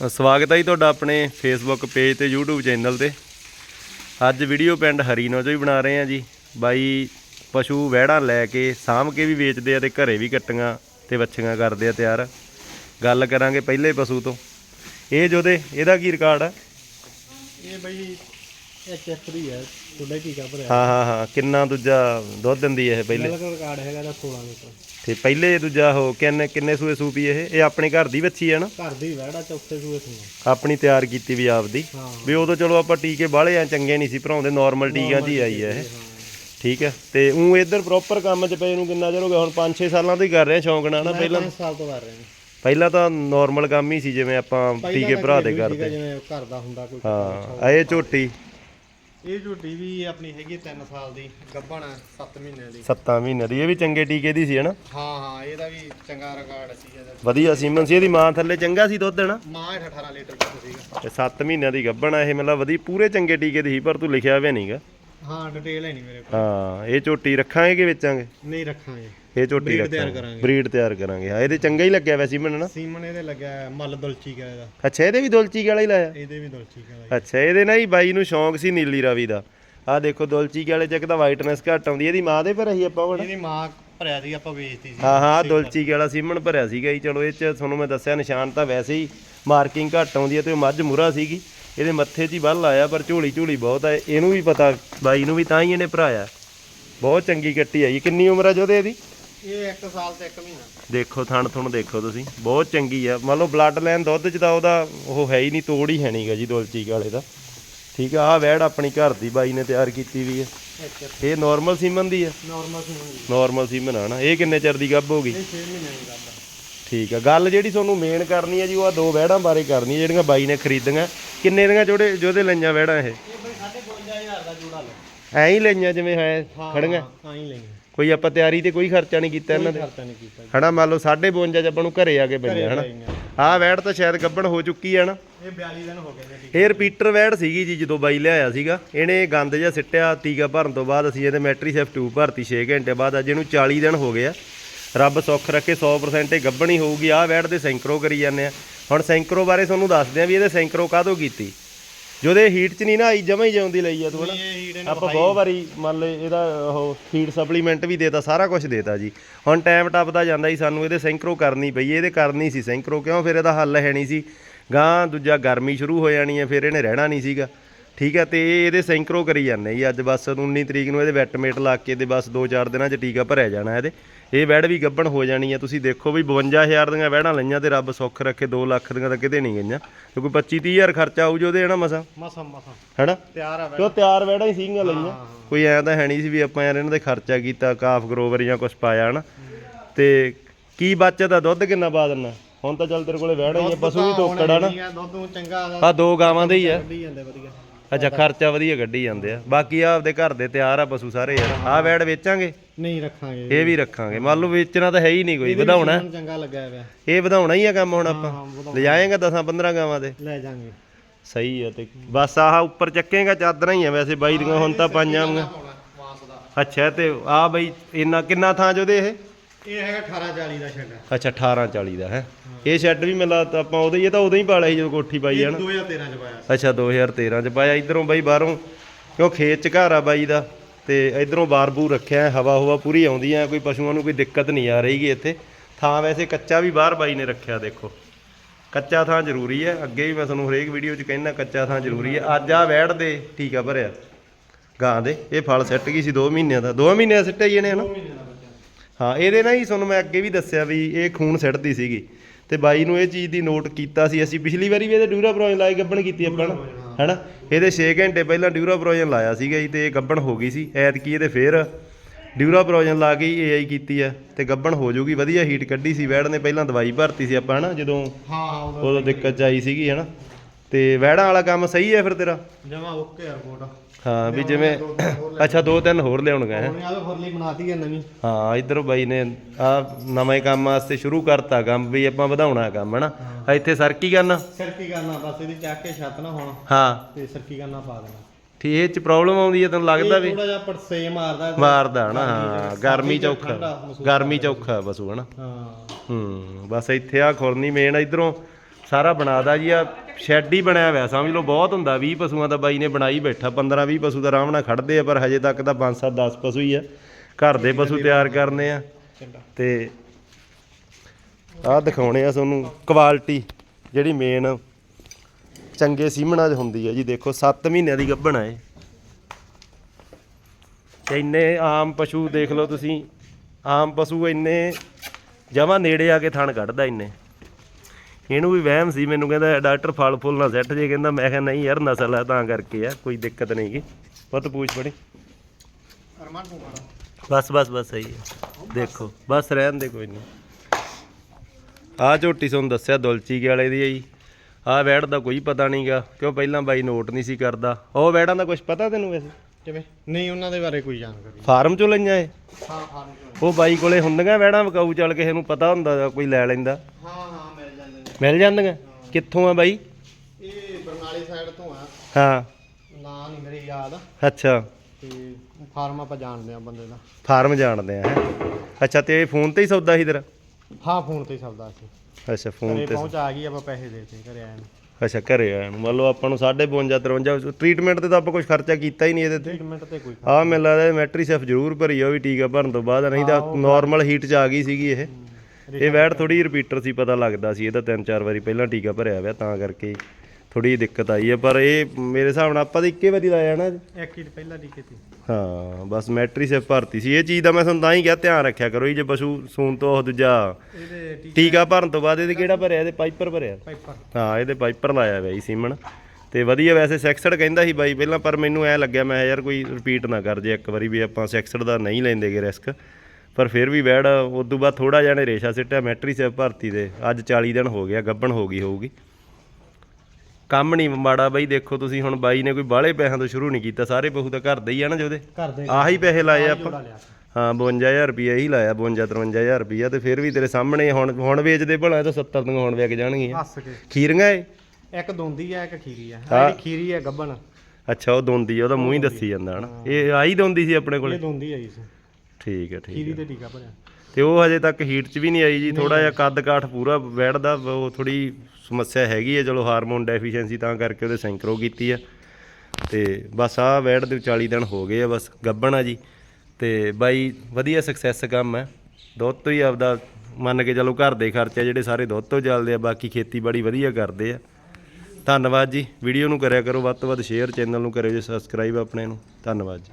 ਸਵਾਗਤ ਹੈ ਜੀ ਤੁਹਾਡਾ ਆਪਣੇ ਫੇਸਬੁੱਕ ਪੇਜ ਤੇ YouTube ਚੈਨਲ ਤੇ। ਅੱਜ ਵੀਡੀਓ ਪਿੰਡ ਹਰੀਨੋ ਚੋਂ ਹੀ ਬਣਾ ਰਹੇ ਹਾਂ ਜੀ। ਬਾਈ ਪਸ਼ੂ ਵਹਿੜਾਂ ਲੈ ਕੇ ਸਾਂਭ ਕੇ ਵੀ ਵੇਚਦੇ ਆ ਤੇ ਘਰੇ ਵੀ ਕੱਟੀਆਂ ਤੇ ਵੱਛੀਆਂ ਕਰਦੇ ਆ ਤਿਆਰ। ਗੱਲ ਕਰਾਂਗੇ ਪਹਿਲੇ ਪਸ਼ੂ ਤੋਂ। ਇਹ ਜੋਦੇ ਇਹਦਾ ਕੀ ਰਿਕਾਰਡ ਆ? ਇਹ ਬਈ ਇਹ ਚੈਪਰੀ ਹੈ ਤੁਹਾਡਾ ਕੀ ਕਰ ਰਿਹਾ ਹਾਂ ਹਾਂ ਹਾਂ ਕਿੰਨਾ ਦੂਜਾ ਦੁੱਧ ਦਿੰਦੀ ਇਹ ਪਹਿਲੇ? ਪਹਿਲਾ ਰਿਕਾਰਡ ਹੈਗਾ ਦਾ 16 ਲੀਟਰ। ਤੇ ਪਹਿਲੇ ਦੂਜਾ ਉਹ ਕਿੰਨੇ ਕਿੰਨੇ ਸੂਏ ਸੂਪੀ ਇਹ? ਇਹ ਆਪਣੇ ਘਰ ਦੀ ਵੱਛੀ ਹੈ ਨਾ? ਘਰ ਦੀ ਵੜਾ ਚੌਥੇ ਸੂਏ ਸੁਣਾ ਆਪਣੀ ਤਿਆਰ ਕੀਤੀ ਵੀ ਆਪਦੀ। ਹਾਂ। ਵੀ ਉਦੋਂ ਚਲੋ ਆਪਾਂ ਟੀਕੇ ਬਾਹਲੇ ਆ ਚੰਗੇ ਨਹੀਂ ਸੀ ਭਰਾਉਂਦੇ ਨਾਰਮਲ ਟੀਕਿਆਂ ਹੀ ਆਈ ਹੈ ਇਹ। ਠੀਕ ਹੈ ਤੇ ਉਹ ਇੱਧਰ ਪ੍ਰੋਪਰ ਕੰਮ 'ਚ ਪਏ ਨੂੰ ਕਿੰਨਾ ਚਿਰ ਹੋ ਗਿਆ? ਹੁਣ 5-6 ਸਾਲਾਂ ਤੋਂ ਹੀ ਕਰ ਰਹੇ ਆ ਸ਼ੌਂਕ ਨਾਲ ਨਾ ਪਹਿਲਾਂ। 5 ਸਾਲ ਤੋਂ ਕਰ ਰਹੇ। ਨੇ ਪਹਿਲਾਂ ਤਾਂ ਨਾਰਮਲ ਕੰਮ ਹੀ ਸੀ ਜਿਵੇਂ ਆਪਾਂ ਟੀਕੇ ਭਰਾ ਦੇ ਕਰਦੇ। ਜਿਵੇਂ ਘਰ ਦਾ ਹੁੰਦਾ ਕੋਈ ਹਾਂ ਇਹ ਝੋਟੀ। ਇਹ ਝੋਟੀ ਵੀ ਆਪਣੀ ਹੈਗੀ 3 ਸਾਲ ਦੀ ਗੱਭਣ 7 ਮਹੀਨਿਆਂ ਦੀ। 7 ਮਹੀਨੇ ਦੀ ਇਹ ਵੀ ਚੰਗੇ ਟੀਕੇ ਦੀ ਸੀ ਹਨਾ ਹਾਂ ਹਾਂ ਇਹਦਾ ਵੀ ਚੰਗਾ ਰਿਕਾਰਡ ਸੀ ਇਹਦਾ। ਵਧੀਆ ਸੀਮਨ ਸੀ ਇਹਦੀ ਮਾਂ ਥੱਲੇ ਚੰਗਾ ਸੀ ਦੁੱਧ ਦੇਣਾ ਮਾਂ ਹੇਠ 18 ਲੀਟਰ ਦੁੱਧ ਸੀਗਾ। ਤੇ 7 ਮਹੀਨਿਆਂ ਦੀ ਗੱਭਣ ਆ ਇਹ ਮਤਲਬ ਵਧੀਆ ਪੂਰੇ ਚੰਗੇ ਟੀਕੇ ਦੀ ਸੀ ਪਰ ਤੂੰ ਲਿਖਿਆ ਹੋਇਆ ਨਹੀਂਗਾ ਹਾਂ ਡਿਟੇਲ ਹੈ ਨਹੀਂ ਮੇਰੇ ਕੋਲ। ਹਾਂ ਇਹ ਝੋਟੀ ਰੱਖਾਂਗੇ ਕਿ ਵੇਚਾਂਗੇ? ਨਹੀਂ ਰੱਖਾਂਗੇ। ਇਹ ਝੋਟੀ Breed ਤਿਆਰ ਰੱਖਾਂਗੇ। ਕਰਾਂਗੇ। ਬਰੀਡ ਤਿਆਰ ਕਰਾਂਗੇ। ਹਾਂ ਇਹਦੇ ਚੰਗਾ ਹੀ ਲੱਗਿਆ ਵੈਸੇ ਸੀਮਨ ਨਾ। ਸੀਮਨ ਇਹਦੇ ਲੱਗਿਆ ਹੈ, ਮੱਲ ਦਲਚੀ ਕਾ ਇਹਦਾ ਅੱਛਾ ਇਹਦੇ ਵੀ ਦੁਲਚੀ ਵਾਲਾ ਹੀ ਲਾਇਆ? ਇਹਦੇ ਵੀ ਦਲਚੀ ਕਾ ਅੱਛਾ ਇਹਦੇ ਨਾਲ ਹੀ ਬਾਈ ਨੂੰ ਸ਼ੌਂਕ ਸੀ ਨੀਲੀ ਰਾਵੀ ਦਾ। ਆਹ ਦੇਖੋ ਦੁਲਚੀ ਵਾਲੇ ਚੱਕ ਦਾ ਵਾਈਟਨੈਸ ਘੱਟ ਆਉਂਦੀ ਇਹਦੀ ਮਾਂ ਦੇ ਪਰ ਹੀ ਆਪਾਂ ਹੁਣ ਇਹਦੀ ਮਾਂ ਭਰਿਆ ਸੀ ਆਪਾਂ ਵੇਚਤੀ ਸੀ। ਹਾਂ ਹਾਂ ਦੁਲਚੀ ਵਾਲਾ ਸੀਮਨ ਭਰਿਆ ਸੀਗਾ ਜੀ। ਚਲੋ ਇਹ ਚ ਤੁਹਾਨੂੰ ਮੈਂ ਦੱਸਿਆ ਨਿਸ਼ਾਨ ਤਾਂ ਵੈਸੇ ਹੀ ਮਾਰਕਿੰਗ ਘੱਟ ਆਉਂਦੀ ਹੈ ਤੇ ਉਹ ਮੱਝ ਮੁਰਾ ਸੀਗੀ। ਇਹਦੇ ਮੱਥੇ 'ਚ ਹੀ ਵੱਲ ਆਇਆ ਪਰ ਝੋਲੀ ਝੋਲੀ ਬਹੁਤ ਹੈ ਇਹਨੂੰ ਵੀ ਪਤਾ ਬਾਈ ਨੂੰ ਵੀ ਤਾਂ ਹੀ ਇਹਨੇ ਭਰਾਇਆ। ਬਹੁਤ ਚੰਗੀ ਕੱਟੀ ਆਈ ਕਿੰਨੀ ਉਮਰ ਆ ਜੋਦੇ ਇਹਦੀ? ਇਹ 1 ਸਾਲ ਤੇ 1 ਮਹੀਨਾ। ਦੇਖੋ ਥਣ ਥਣ ਦੇਖੋ ਤੁਸੀਂ। ਬਹੁਤ ਚੰਗੀ ਆ। ਮੰਨ ਲਓ ਬਲੱਡ ਲਾਈਨ ਦੁੱਧ 'ਚ ਤਾਂ ਉਹਦਾ ਉਹ ਹੈ ਹੀ ਨਹੀਂ ਤੋੜ ਹੀ ਹੈ ਨਹੀਂਗਾ ਜੀ ਦੁਲਚੀ ਵਾਲੇ ਦਾ। ਠੀਕ ਆ ਆਹ ਵੈੜ ਆਪਣੀ ਘਰ ਦੀ ਬਾਈ ਨੇ ਤਿਆਰ ਕੀਤੀ ਵੀ ਹੈ ਇਹ ਨਾਰਮਲ ਸੀਮਨ ਦੀ ਆ? ਨਾਰਮਲ ਸੀ ਇਹ ਨਾਰਮਲ ਸੀਮਨ ਆ ਨਾ। ਇਹ ਕਿੰਨੇ ਚਿਰ ਦੀ ਗੱਭ ਹੋ ਗਈ? 6 ਮਹੀਨੇ ਦੀ ਗੱਲ ਠੀਕ ਆ। ਗੱਲ ਜਿਹੜੀ ਤੁਹਾਨੂੰ ਮੇਨ ਕਰਨੀ ਹੈ ਜੀ ਉਹ ਆ ਦੋ ਵੈੜਾਂ ਬਾਰੇ ਕਰਨੀ ਹੈ ਜਿਹੜੀਆਂ ਬਾਈ ਨੇ ਖਰੀਦੀਆਂ। ਕਿੰਨੇ ਦੀਆਂ ਜੋੜੇ ਜੋਦੇ ਲਈਆਂ ਵੈੜਾਂ ਇਹ? ਇਹ ਬਈ 55000 ਦਾ ਜੋੜਾ ਲੈ ਐਂ ਹੀ ਲਈਆਂ ਜਿਵੇਂ ਹੈ ਖੜੀਆਂ? ਹਾਂ ਹੀ ਲੈਣੀ ਕੋਈ ਆਪਾਂ ਤਿਆਰੀ ਤੇ ਕੋਈ ਖਰਚਾ ਨਹੀਂ ਕੀਤਾ ਇਹਨਾਂ ਦੇ? ਖਰਚਾ ਨਹੀਂ ਕੀਤਾ ਹਨਾ ਮੰਨ ਲਓ 52 ਚ ਆਪਾਂ ਨੂੰ ਘਰੇ ਆ ਕੇ ਪਈਆਂ ਹਨਾ? ਆਹ ਵੈੜ ਤਾਂ ਸ਼ਾਇਦ ਗੱਭਣ ਹੋ ਚੁੱਕੀ ਆ ਨਾ। ਇਹ 42 ਦਿਨ ਹੋ ਗਏ ਨੇ ਇਹ ਰਿਪੀਟਰ ਵੈੜ ਸੀਗੀ ਜੀ ਜਦੋਂ ਬਾਈ ਲਿਆਇਆ ਸੀਗਾ। ਇਹਨੇ ਗੰਦ ਜਿਹਾ ਸਿੱਟਿਆ ਟੀਕਾ ਭਰਨ ਤੋਂ ਬਾਅਦ ਅਸੀਂ ਇਹਦੇ ਮੈਟਰੀਸੈਫ ਟਿਊਬ ਭਰਤੀ 6 ਘੰਟੇ ਬਾਅਦ ਅੱਜ ਇਹਨੂੰ 40 ਦਿਨ ਹੋ ਗਏ ਆ। ਰੱਬ ਸੁੱਖ ਰੱਖੇ 100% ਇਹ ਗੱਭਣ ਹੀ ਹੋਊਗੀ। ਆਹ ਵੈੜ ਦੇ ਸੈਂਕਰੋ ਕਰੀ ਜਾਂਦੇ ਆ। ਹੁਣ ਸੈਂਕਰੋ ਬਾਰੇ ਤੁਹਾਨੂੰ ਦੱਸਦੇ ਆ ਵੀ ਇਹਦੇ ਸੈਂਕਰੋ ਕਾਹਦੋਂ ਕੀਤੀ। ਜਦੋਂ ਹੀਟ 'ਚ ਨਹੀਂ ਨਾ ਆਈ ਜਮਾ ਹੀ ਜਿਉਂਦੀ ਲਈ ਆ ਤੂੰ ਇਹ ਹੀਟ ਆਪਾਂ ਬਹੁਤ ਵਾਰੀ ਮੰਨ ਲਏ ਇਹਦਾ ਉਹ ਫੀਡ ਸਪਲੀਮੈਂਟ ਵੀ ਦੇਤਾ ਸਾਰਾ ਕੁਝ ਦੇਤਾ ਜੀ। ਹੁਣ ਟਾਈਮ ਟੱਪਦਾ ਜਾਂਦਾ ਹੀ ਸਾਨੂੰ ਇਹਦੇ ਸੈਂਕਰੋ ਕਰਨੀ ਪਈ ਇਹਦੇ ਕਰਨੀ ਸੀ ਸੈਂਕਰੋ ਕਿਉਂ? ਫਿਰ ਇਹਦਾ ਹੱਲ ਹੈ ਨਹੀਂ ਸੀ। ਗਾਂ ਦੂਜਾ ਗਰਮੀ ਸ਼ੁਰੂ ਹੋ ਜਾਣੀ ਹੈ ਫਿਰ ਇਹਨੇ ਰਹਿਣਾ ਨਹੀਂ ਸੀਗਾ। ਠੀਕ ਹੈ ਤੇ ਇਹ ਇਹਦੇ ਸੈਂਕਰੋ ਕਰੀ ਜਾਂਦੇ ਜੀ। ਅੱਜ ਬਸ 19 ਤਰੀਕ ਨੂੰ ਇਹਦੇ ਵੈਟਮੇਟ ਲਾ ਕੇ ਤੇ ਬਸ 2-4 ਦਿਨਾਂ 'ਚ ਟੀਕਾ ਭਰਿਆ ਜਾਣਾ ਇਹਦੇ। ਇਹ ਵੈੜ ਵੀ ਗੱਭਣ ਹੋ ਜਾਣੀ ਹੈ ਤੁਸੀਂ ਦੇਖੋ ਵੀ 52000 ਦੀਆਂ ਵੈੜਾਂ ਲਈਆਂ ਤੇ ਰੱਬ ਸੁੱਖ ਰੱਖੇ 2 ਲੱਖ ਦੀਆਂ ਤਾਂ ਕਿਤੇ ਨਹੀਂ ਗਈਆਂ। ਕਿਉਂਕਿ 25-30000 ਖਰਚਾ ਆਊ ਜੋ ਉਹਦੇ ਨਾ ਮਸਾ। ਮਸਾ ਮਸਾ। ਹੈਨਾ? ਤਿਆਰ ਆ ਉਹ ਤਿਆਰ ਵੈੜਾਂ ਹੀ ਸੀਗੀਆਂ ਲਈਆਂ। ਕੋਈ ਐਂ ਤਾਂ ਹੈ ਨਹੀਂ ਸੀ ਵੀ ਆਪਾਂ ਯਾਰ ਇਹਨਾਂ ਦੇ ਖਰਚਾ ਕੀਤਾ ਕਾਫ ਗਰੋਵਰ ਜਾਂ ਕੁਝ ਪਾਇਆ ਹਨਾ। ਤੇ ਕੀ ਬਚਤ ਆ? ਦੁੱਧ ਕਿੰਨਾ ਪਾ ਦਿੰਨਾ ਹੁਣ ਤਾਂ ਚੱਲ ਤੇਰੇ ਕੋਲੇ ਵੈੜਾਂ ਹੀ ਆ ਪਸ਼ੂ ਵੀ ਤੋਕੜ ਆ ਨਾ। ਆ ਦੁੱਧ ਨੂੰ ਚੰਗਾ ਆ। ਆ ਦੋ ਗਾਵਾਂ ਦੇ ਹੀ ਆ। ਅੱਛਾ ਖਰਚਾ ਵਧੀਆ ਕੱਢੀ ਜਾਂਦੇ ਆ। ਬਾਕੀ ਆ ਆਪਦੇ ਘਰ ਦੇ ਤਿਆਰ ਆ ਪਸ਼ੂ ਸਾਰੇ ਯਾਰ ਆ ਵੈੜ ਵੇਚਾਂਗੇ? ਨਹੀਂ ਰੱਖਾਂਗੇ ਇਹ ਵੀ ਰੱਖਾਂਗੇ। ਮੰਨ ਲਓ ਵੇਚਣਾ ਤਾਂ ਹੈ ਹੀ ਨਹੀਂ ਕੋਈ ਵਧਾਉਣਾ। ਚੰਗਾ ਲੱਗਾ ਹੋਇਆ ਇਹ ਵਧਾਉਣਾ ਹੀ ਆ ਕੰਮ ਹੁਣ ਆਪਾਂ। ਲਿਜਾਏਗਾ 10 15 ਗਾਵਾਂ ਦੇ ਲੈ ਜਾਾਂਗੇ। ਸਹੀ ਆ ਤੇ। ਬਸ ਆਹ ਉੱਪਰ ਚੱਕੇਗਾ ਚਾਦਰਾਂ ਹੀ ਆ ਵੈਸੇ ਬਾਈ ਦੀਆਂ ਹੁਣ ਤਾਂ ਪਾਈਆਂ ਵਾਂਸ ਦਾ। ਅੱਛਾ ਤੇ ਆ ਬਈ ਇੰਨਾ ਕਿੰਨਾ ਥਾਂ ਚ ਉਹਦੇ ਇਹ? ਇਹ ਹੈਗਾ 1840 ਦਾ ਛੱਡ ਅੱਛਾ 18 40 ਦਾ ਹੈ? ਇਹ ਸ਼ੈੱਡ ਵੀ ਮਿਲਾ ਤਾਂ ਆਪਾਂ ਉਹਦੇ ਹੀ ਇਹ ਤਾਂ ਉਦੋਂ ਹੀ ਪਾਲਿਆ ਸੀ ਜਦੋਂ ਕੋਠੀ ਪਾਈ ਆ ਇਹ ਨਾ 2013 ਚ ਪਾਇਆ ਅੱਛਾ 2013 ਚ ਪਾਇਆ। ਇਧਰੋਂ ਬਾਈ ਬਾਹਰੋਂ ਕਿਉਂ ਖੇਤ ਚ ਘਰ ਆ ਬਾਈ ਦਾ ਤੇ ਇਧਰੋਂ ਬਾਰਬੂ ਰੱਖਿਆ ਹੈ, ਹਵਾ ਹਵਾ ਪੂਰੀ ਆਉਂਦੀ ਆ ਕੋਈ ਪਸ਼ੂਆਂ ਨੂੰ ਕੋਈ ਦਿੱਕਤ ਨਹੀਂ ਆ ਰਹੀਗੀ ਇੱਥੇ। ਥਾਂ ਵੈਸੇ ਕੱਚਾ ਵੀ ਬਾਹਰ ਬਾਈ ਨੇ ਰੱਖਿਆ ਦੇਖੋ। ਕੱਚਾ ਥਾਂ ਜ਼ਰੂਰੀ ਹੈ ਅੱਗੇ ਵੀ ਮੈਂ ਤੁਹਾਨੂੰ ਹਰੇਕ ਵੀਡੀਓ 'ਚ ਕਹਿੰਦਾ ਕੱਚਾ ਥਾਂ ਜ਼ਰੂਰੀ ਹੈ ਅੱਜ ਆ ਵੈੜ ਦੇ ਟੀਕਾ ਭਰਿਆ। ਗਾਂ ਦੇ ਇਹ ਫਲ ਸਿੱਟ ਗਈ ਸੀ 2 ਮਹੀਨਿਆਂ ਦਾ। 2 ਮਹੀਨਿਆਂ ਸਿੱਟਿਆ ਹੀ ਇਹਨੇ ਹਨਾ? ਹਾਂ ਇਹਦੇ ਨਾਲ ਹੀ ਤੁਹਾਨੂੰ ਮੈਂ ਅੱਗੇ ਵੀ ਦੱਸਿਆ ਵੀ ਇਹ ਖੂਨ ਸਿੱਟਦੀ ਸੀਗੀ। ਤੇ ਬਾਈ ਨੂੰ ਇਹ ਚੀਜ਼ ਦੀ ਨੋਟ ਕੀਤਾ ਸੀ ਅਸੀਂ ਪਿਛਲੀ ਵਾਰੀ ਵੀ ਇਹਦੇ ਡਿਊਰਾ ਪ੍ਰੋਜਨ ਲਾਏ ਗੱਬਣ ਕੀਤੀ ਆਪਾਂ ਹੈਨਾ? ਇਹਦੇ 6 ਘੰਟੇ ਪਹਿਲਾਂ ਡਿਊਰਾ ਪ੍ਰੋਜਨ ਲਾਇਆ ਸੀਗਾ ਜੀ ਤੇ ਇਹ ਗੱਬਣ ਹੋ ਗਈ ਸੀ ਐਤਕੀ ਇਹਦੇ ਫੇਰ ਡਿਊਰਾ ਪ੍ਰੋਜਨ ਲਾ ਕੇ ਹੀ ਏਆਈ ਕੀਤੀ ਆ ਤੇ ਗੱਬਣ ਹੋ ਜਾਊਗੀ ਵਧੀਆ ਹੀਟ ਕੱਢੀ ਸੀ ਵੈੜ ਨੇ ਪਹਿਲਾਂ ਦਵਾਈ ਭਰਤੀ ਸੀ ਆਪਾਂ ਹਨਾ? ਜਦੋਂ ਹਾਂ ਹਾਂ ਉਦੋਂ ਉਦੋਂ ਦਿੱਕਤ ਆਈ ਸੀਗੀ ਹਨਾ? ਤੇ ਵੈੜਾਂ ਵਾਲਾ ਕੰਮ ਸਹੀ ਹੈ ਫਿਰ ਤੇਰਾ? ਜਮਾ ਓਕੇ ਰਿਪੋਰਟ ਹਾਂ ਵੀ ਜਿਵੇਂ ਅੱਛਾ ਦੋ ਤਿੰਨ ਹੋਰ ਲਿਆਉਣਗਾ ਹੈ ਹੁਣ ਆਵੇ ਫੁਰਲੀ ਬਣਾਤੀ ਹੈ ਨਵੀਂ। ਹਾਂ ਇਧਰ ਬਾਈ ਨੇ ਆ ਨਵਾਂ ਹੀ ਕੰਮ ਵਾਸਤੇ ਸ਼ੁਰੂ ਕਰਤਾ ਕੰਮ ਵੀ ਆਪਾਂ ਵਧਾਉਣਾ ਕੰਮ ਹਨਾ? ਆ ਇੱਥੇ ਸਰ ਕੀ ਕਰਨਾ? ਸਰਕੀ ਕਰਨਾ ਬਸ ਇਹਦੀ ਚੱਕ ਕੇ ਛੱਤ ਨਾ ਹੁਣ। ਹਾਂ। ਤੇ ਸਰਕੀ ਕਰਨਾ ਪਾ ਦੇਣਾ। ਠੀਕ ਇਹ ਚ ਪ੍ਰੋਬਲਮ ਆਉਂਦੀ ਹੈ ਤੈਨੂੰ ਲੱਗਦਾ ਵੀ? ਥੋੜਾ ਜਿਹਾ ਪਰਸੇ ਮਾਰਦਾ ਮਾਰਦਾ ਹਨਾ? ਹਾਂ ਗਰਮੀ ਚ ਔਖਾ। ਗਰਮੀ ਚ ਔਖਾ ਬਸੂ ਹਨਾ? ਹਾਂ। ਹੂੰ ਬਸ ਇੱਥੇ ਆ ਖੁਰਨੀ ਮੇਨ ਇਧਰੋਂ ਸਾਰਾ ਬਣਾਦਾ ਜੀ ਆ ਸ਼ੈੱਡ ਹੀ ਬਣਿਆ ਹੋਇਆ, ਸਮਝ ਲਓ, ਬਹੁਤ ਹੁੰਦਾ 20 ਪਸ਼ੂਆਂ ਦਾ ਬਾਈ ਨੇ ਬਣਾਈ ਬੈਠਾ 15 20 ਪਸ਼ੂ ਤਾਂ ਆਰਾਮ ਨਾਲ ਖੜਦੇ ਆ, ਪਰ ਹਜੇ ਤੱਕ ਤਾਂ 5 7 10 ਪਸ਼ੂ ਹੀ ਆ। ਘਰ ਦੇ ਪਸ਼ੂ ਤਿਆਰ ਕਰਨੇ ਆ ਚੰਗਾ ਤੇ ਆਹ ਦਿਖਾਉਣੇ ਆ ਤੁਹਾਨੂੰ ਕੁਆਲਿਟੀ, ਜਿਹੜੀ ਮੇਨ ਚੰਗੇ ਸੀਮਣਾ 'ਚ ਹੁੰਦੀ ਹੈ ਜੀ, ਦੇਖੋ 7 ਮਹੀਨਿਆਂ ਦੀ ਗੱਭਣ ਆ ਇਹ। ਤੇ ਇੰਨੇ ਆਮ ਪਸ਼ੂ ਦੇਖ ਲਓ ਤੁਸੀਂ, ਆਮ ਪਸ਼ੂ ਇੰਨੇ ਜਮਾ ਨੇੜੇ ਆ ਕੇ ਥਣ ਕੱਢਦਾ ਇੰਨੇ। ਇਹਨੂੰ ਵੀ ਵਹਿਮ ਸੀ ਮੈਨੂੰ ਕਹਿੰਦਾ ਡਾਕਟਰ ਫਲ ਫੁੱਲ ਨਾ ਸੈੱਟ ਜੇ ਕਹਿੰਦਾ ਮੈਂ ਕਿਹਾ ਨਹੀਂ ਯਾਰ ਨਸਲ ਹੈ ਤਾਂ ਕਰਕੇ ਆ ਕੋਈ ਦਿੱਕਤ ਨਹੀਂ ਗੀ। ਪੁੱਤ ਪੁੱਛ ਅਰਮਾਨ ਕਰ ਬਸ ਬਸ ਬਸ ਸਹੀ ਹੈ ਦੇਖੋ ਬਸ ਰਹਿਣ ਦੇ ਕੋਈ ਨਹੀਂ। ਆਹ ਝੋਟੀ ਤੁਹਾਨੂੰ ਦੱਸਿਆ ਦੁਲਚੀ ਕੇ ਵਾਲੇ ਦੀ ਹੈ ਜੀ। ਆਹ ਵੈੜ ਦਾ ਕੋਈ ਪਤਾ ਨਹੀਂਗਾ ਕਿਉਂ ਪਹਿਲਾਂ ਬਾਈ ਨੋਟ ਨਹੀਂ ਸੀ ਕਰਦਾ। ਉਹ ਵੈੜਾਂ ਦਾ ਕੁਝ ਪਤਾ ਤੈਨੂੰ ਵੈਸੇ? ਕਿਵੇਂ? ਨਹੀਂ ਉਹਨਾਂ ਦੇ ਬਾਰੇ ਕੋਈ ਜਾਣਕਾਰੀ। ਫਾਰਮ ਚੋਂ ਲਈਆਂ ਇਹ? ਹਾਂ ਹਾਂ ਉਹ ਬਾਈ ਕੋਲੇ ਹੁੰਦੀਆਂ ਵੈੜਾਂ ਵਿਕਾਊ ਚੱਲ ਕਿਸੇ ਨੂੰ ਪਤਾ ਹੁੰਦਾ ਕੋਈ ਲੈ ਲੈਂਦਾ। ਹਾਂ। ਮਿਲ ਜਾਂਦੀਆਂ? ਕਿੱਥੋਂ ਆ ਬਾਈ? ਇਹ ਬਰਨਾਲੀ ਸਾਈਡ ਤੋਂ ਆ। ਹਾਂ। ਨਾਂ ਨਹੀਂ ਮੇਰੇ ਯਾਦ। ਅੱਛਾ। ਤੇ ਫਾਰਮ ਆਪਾਂ ਜਾਣਦੇ ਆ ਬੰਦੇ ਦਾ। ਫਾਰਮ ਜਾਣਦੇ ਆ ਹੈਂ। ਅੱਛਾ ਤੇ ਇਹ ਫੋਨ ਤੇ ਹੀ ਸੌਦਾ ਸੀ ਤੇਰਾ? ਹਾਂ ਫੋਨ ਤੇ ਹੀ ਸੌਦਾ ਸੀ। ਅੱਛਾ ਫੋਨ ਘਰੇ ਤੇ ਪਹੁੰਚ ਆ ਗਈ ਆਪਾਂ ਪੈਸੇ ਦੇ ਦਿੱਤੇ ਘਰੇ ਆਏ ਨੂੰ। ਅੱਛਾ ਘਰੇ ਆਇਆ ਨੂੰ। ਮੰਨ ਲਓ ਆਪਾਂ ਨੂੰ 52 53 ਟ੍ਰੀਟਮੈਂਟ ਤੇ ਤਾਂ ਆਪਾਂ ਕੁਝ ਖਰਚਾ ਕੀਤਾ ਹੀ ਨਹੀਂ ਇਹਦੇ ਤੇ। ਟ੍ਰੀਟਮੈਂਟ ਤੇ ਕੋਈ ਆਹ ਮੈਨੂੰ ਲੱਗਦਾ ਮੈਟਰੀਸੈਫ ਜ਼ਰੂਰ ਭਰੀ ਆ ਉਹ ਵੀ ਟੀਕਾ ਭਰਨ ਤੋਂ ਬਾਅਦ। ਨਹੀਂ ਤਾਂ ਨਾਰਮਲ ਹੀਟ 'ਚ ਆ ਗਈ ਸੀਗੀ ਇਹ। ਇਹ ਵੈਟ ਥੋੜੀ ਰਿਪੀਟਰ ਸੀ ਪਤਾ ਲੱਗਦਾ ਸੀ। ਇਹਦਾ ਤਿੰਨ ਚਾਰ ਵਾਰੀ ਪਹਿਲਾਂ ਟੀਕਾ ਭਰਿਆ ਹੋਇਆ ਤਾਂ ਕਰਕੇ ਥੋੜੀ ਦਿੱਕਤ ਆਈ ਹੈ। ਪਰ ਇਹ ਮੇਰੇ ਹਿਸਾਬ ਨਾਲ ਆਪਾਂ ਤਾਂ ਇੱਕੇ ਵਾਰੀ ਲਾਇਆ ਨਾ। ਇੱਕ ਹੀ ਪਹਿਲਾਂ ਟੀਕੇ ਤੇ। ਹਾਂ ਬਸ ਮੈਟਰੀਸੈਫ ਭਰਤੀ ਸੀ। ਇਹ ਚੀਜ਼ ਦਾ ਮੈਂ ਤੁਹਾਨੂੰ ਤਾਂ ਹੀ ਕਿਹਾ ਧਿਆਨ ਰੱਖਿਆ ਕਰੋ ਜੀ ਜੇ ਪਸ਼ੂ ਸੂਣ ਤੋਂ ਉਹ ਦੂਜਾ ਟੀਕੇ ਭਰਨ ਤੋਂ ਬਾਅਦ ਇਹਦੇ ਕਿਹੜਾ ਭਰਿਆ? ਇਹਦੇ ਪਾਈਪਰ ਭਰਿਆ। ਪਾਈਪਰ। ਹਾਂ ਇਹਦੇ ਪਾਈਪਰ ਲਾਇਆ ਹੋਇਆ ਜੀ ਸੀਮਨ ਤੇ ਵਧੀਆ ਵੈਸੇ ਸੈਕਸਡ ਕਹਿੰਦਾ ਸੀ ਬਾਈ ਪਹਿਲਾਂ ਪਰ ਮੈਨੂੰ ਐ ਲੱਗਿਆ ਮੈਂ ਯਾਰ ਕੋਈ ਰਿਪੀਟ ਨਾ ਕਰ ਜੇ ਇੱਕ ਵਾਰੀ ਵੀ ਆਪਾਂ ਸੈਕਸਡ ਦਾ ਨਹੀਂ ਲੈਂਦੇਗੇ ਰਿਸਕ ਪਰ ਫਿਰ ਵੀ ਵੈੜ ਉਦੋਂ ਬਾਅਦ ਥੋੜਾ ਜਿਹਾ ਨੇ ਰੇਸ਼ਾ ਸਿੱਟਿਆ ਮੈਟਰੀ ਸੇਵ ਭਰਤੀ ਦੇ ਅੱਜ 40 ਦਿਨ ਹੋ ਗਿਆ ਗੱਬਣ ਹੋ ਗਈ ਹੋਊਗੀ। ਕੰਮ ਨਹੀਂ ਮਾੜਾ ਬਾਈ ਦੇਖੋ ਤੁਸੀਂ ਹੁਣ ਬਾਈ ਨੇ ਕੋਈ ਬਾਹਲੇ ਪੈਸਿਆਂ ਤੋਂ ਸ਼ੁਰੂ ਨਹੀਂ ਕੀਤਾ ਸਾਰੇ ਤਾਂ ਘਰ ਦੇ ਹੀ ਆ ਨਾ ਜਿਹਦੇ ਆਹੀ ਪੈਸੇ ਲਾਏ ਆਪਾਂ। ਹਾਂ 52000 ਰੁਪਏ ਹੀ ਲਾਇਆ 52 53000 ਰੁਪਏ ਤੇ ਫਿਰ ਵੀ ਤੇਰੇ ਸਾਹਮਣੇ ਹੁਣ ਹੁਣ ਵੇਚਦੇ ਭਲਾ ਇਹ ਤਾਂ 70 ਦੀਆਂ ਹੁਣ ਵਿਕ ਜਾਣਗੀਆਂ। ਖੀਰੀਆਂ ਏ ਇੱਕ ਦੋਂਦੀ ਆ ਇੱਕ ਖੀਰੀ ਆ। ਹਾਂ। ਜਿਹੜੀ ਖੀਰੀ ਆ ਗੱਬਣ। ਅੱਛਾ ਉਹ ਦੋਂਦੀ ਆ, ਉਹਦਾ ਮੂੰਹ ਹੀ ਦੱਸੀ ਜਾਂਦਾ ਹਨਾ। ਇਹ ਆਈ ਦੋਂਦੀ ਸੀ ਆਪਣੇ ਇਹ ਕੋਲੇ? ਦੋਂਦੀ ਆਈ ਸੀ ਠੀਕ ਹੈ ਠੀਕ ਖੀਰੀ ਹੈ ਤੇ ਟੀਕਾ ਭਰਿਆ। ਤੇ ਉਹ ਹਜੇ ਤੱਕ ਹੀਟ 'ਚ ਵੀ ਨਹੀਂ ਆਈ ਜੀ ਥੋੜਾ ਜਿਹਾ ਕੱਦ ਕਾਠ ਪੂਰਾ ਬੈਠਦਾ ਉਹ ਥੋੜੀ ਸਮੱਸਿਆ ਹੈਗੀ ਹੈ ਚਲੋ ਹਾਰਮੋਨ ਡੈਫੀਸ਼ੀਐਂਸੀ ਤਾਂ ਕਰਕੇ ਉਹਦੇ ਸੈਂਕਰੋ ਕੀਤੀ ਆ। ਤੇ ਬਸ ਆਹ ਵੈੜ ਦੇ 40 ਦਿਨ ਹੋ ਗਏ ਆ ਬਸ ਗੱਬਣ ਆ ਜੀ। ਤੇ ਬਾਈ ਵਧੀਆ ਸਕਸੈਸ ਕੰਮ ਹੈ ਦੁੱਧ ਤੋਂ ਹੀ ਆਪਦਾ ਮੰਨ ਕੇ ਚਲੋ ਘਰ ਦੇ ਖਰਚੇ ਜਿਹੜੇ ਸਾਰੇ ਦੁੱਧ ਤੋਂ ਚੱਲਦੇ ਆ ਬਾਕੀ ਖੇਤੀਬਾੜੀ ਵਧੀਆ ਕਰਦੇ ਆ। ਧੰਨਵਾਦ ਜੀ ਵੀਡੀਓ ਨੂੰ ਕਰਿਆ ਕਰੋ ਵੱਧ ਤੋਂ ਵੱਧ ਸ਼ੇਅਰ ਚੈਨਲ ਨੂੰ ਕਰਿਓ ਜੀ ਸਬਸਕ੍ਰਾਈਬ ਆਪਣੇ ਨੂੰ। ਧੰਨਵਾਦ ਜੀ।